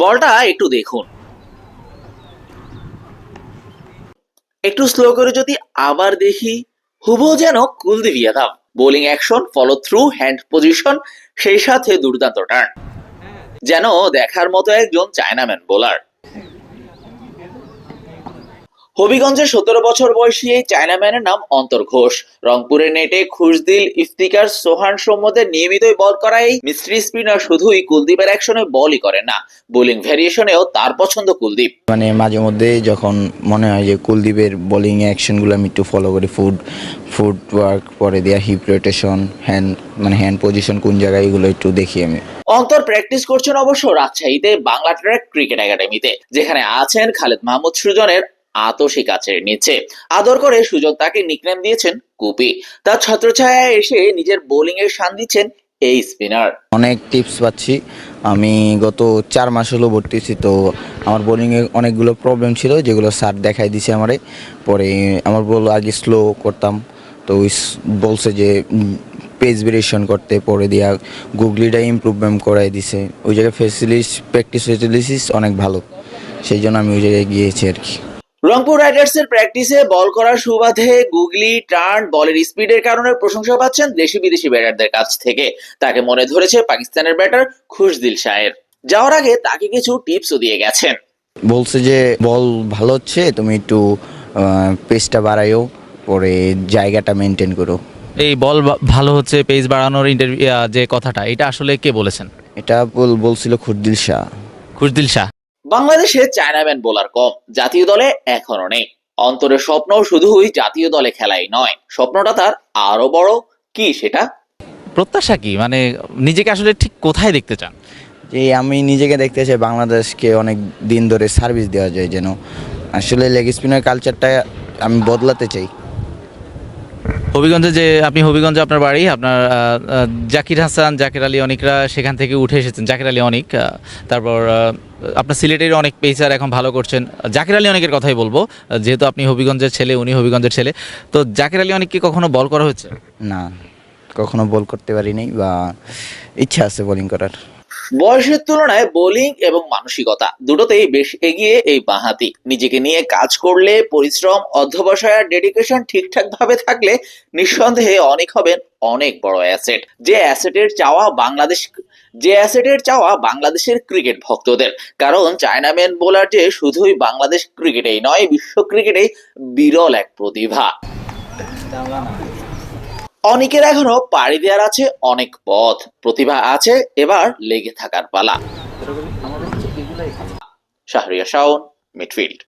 বলটা একটু দেখুন। একটু স্লো করে যদি আবার দেখি, হুবহু যেন Kuldeep Yadav bowling action follow through hand position সেই সাথে দুর্দান্ত টার্ন যেন দেখার মতো একজন চায়নাম্যান বোলার হবিগঞ্জের সতেরো বছর বয়সী এই চায়নাম্যানের নাম অন্তর ঘোষ। রংপুরের নেটে খুশদিল ইফতিকার সোহান সম্মদের নিয়মিতই বল করা এই মিস্ট্রি স্পিনার শুধুই কুলদীপের অ্যাকশনে বলই করেন না বোলিং ভ্যারিয়েশনেও তার পছন্দ কুলদীপ। মানে মাঝে মধ্যে যখন মনে হয় যে কুলদীপের বোলিং অ্যাকশনগুলো আমি একটু ফলো করি ফুড ফুড ওয়ার্ক পরে দেওয়া হিপ রোটেশন হ্যান্ড মানে হ্যান্ড পজিশন কোন জায়গায় এগুলো একটু দেখি আমি। অন্তর প্র্যাকটিস করছেন অবশ্য রাজশাহীতে বাংলা ট্র্যাক ক্রিকেট একাডেমিতে যেখানে আছেন খালেদ মাহমুদ সুজনের আতসী কাছের নিচে। আদর করে সুজন তাকে নিকনেম দিয়েছেন কুপি। তার ছত্রছায়ায় এসে নিজের বোলিং এর শান দিচ্ছেন এই স্পিনার অনেক টিপস পাচ্ছি। আমি গত চার মাস হলো ভর্তিছি, তো আমার বোলিংয়ে অনেকগুলো প্রবলেম ছিল, যেগুলো স্যার দেখাই দিছে আমারে। পরে আমার বল আগে স্লো করতাম, তো ওই বলছে যে পেজ ভেরিয়েশন করতে, পরে দিয়া গুগলিটা ইমপ্রুভমেন্ট করাই দিছে। ওই জায়গায় ফেসিলিস প্র্যাকটিস ফেসিলিটিস অনেক ভালো, সেই জন্য আমি ওই জায়গায় গিয়েছি আর কি। রংপুর রাইডার্সের প্র্যাকটিসে বল করার সুবাদে গুগলি টার্ন বলের স্পিডের কারণে প্রশংসা পাচ্ছেন দেশি বিদেশি ব্যাটারদের কাছ থেকে। তাকে মনে ধরেছে পাকিস্তানের ব্যাটার খুশদিল শাহের। যাওয়ার আগে তাকে কিছু টিপসও দিয়ে গেছেন। বলছে যে বল ভালো হচ্ছে তুমি একটু পেসটা বাড়াইও পরে জায়গাটা মেনটেন করো। এই বল ভালো হচ্ছে পেজ বাড়ানোর ইন্টারভিউ যে কথাটা এটা আসলে কে বলেছেন? এটা বল- বলছিল খুরদিল শাহ। খুশদিল শাহ। বাংলাদেশে চায়নাম্যান বোলার কম জাতীয় দলে এখনও নেই। অন্তরের স্বপ্ন শুধুই জাতীয় দলে খেলাই নয় স্বপ্নটা তার আরও বড়। কি সেটা? প্রত্যাশা কি? মানে নিজেকে আসলে ঠিক কোথায় দেখতে চান? যে আমি নিজেকে দেখতে চাই বাংলাদেশকে অনেক দিন ধরে সার্ভিস দেওয়া যায় যেন। আসলে লেগ স্পিনের কালচারটা আমি বদলাতে চাই। হবিগঞ্জে যে আপনি হবিগঞ্জে আপনার বাড়ি, আপনার জাকির হাসান, জাকির আলী অনিকরা সেখান থেকে উঠে এসেছেন। জাকির আলী অনিক তারপর আপনার সিলেটের অনেক পেসার এখন ভালো করছেন। জাকির আলী অনেকের কথাই বলব যেহেতু আপনি হবিগঞ্জের ছেলে, উনি হবিগঞ্জের ছেলে। তো জাকির আলী অনেককে কখনো বল করা হয়েছে? না, কখনো বল করতে পারি নাই বা ইচ্ছা আছে বোলিং করার। বয়সের তুলনায় বোলিং এবং মানসিকতা দুটোতেই বেশ এগিয়ে এই বাঁহাতি নিজেকে নিয়ে কাজ করলে, পরিশ্রম, অধ্যবসায় ডেডিকেশন ঠিকঠাক ভাবে থাকলে নিঃসন্দেহে অনেক হবেন অনেক বড় অ্যাসেট যে অ্যাসেটের চাওয়া বাংলাদেশ, যে অ্যাসেটের চাওয়া বাংলাদেশের ক্রিকেট ভক্তদের। কারণ চায়নাম্যান বোলার যে শুধুই বাংলাদেশ ক্রিকেটেই নয়, বিশ্ব ক্রিকেটেই বিরল এক প্রতিভা। অনেকের এখনও পাড়ি দেওয়ার আছে অনেক পথ। প্রতিভা আছে এবার লেগে থাকার পালা। শাহরিয়া শাওন মিডফিল্ড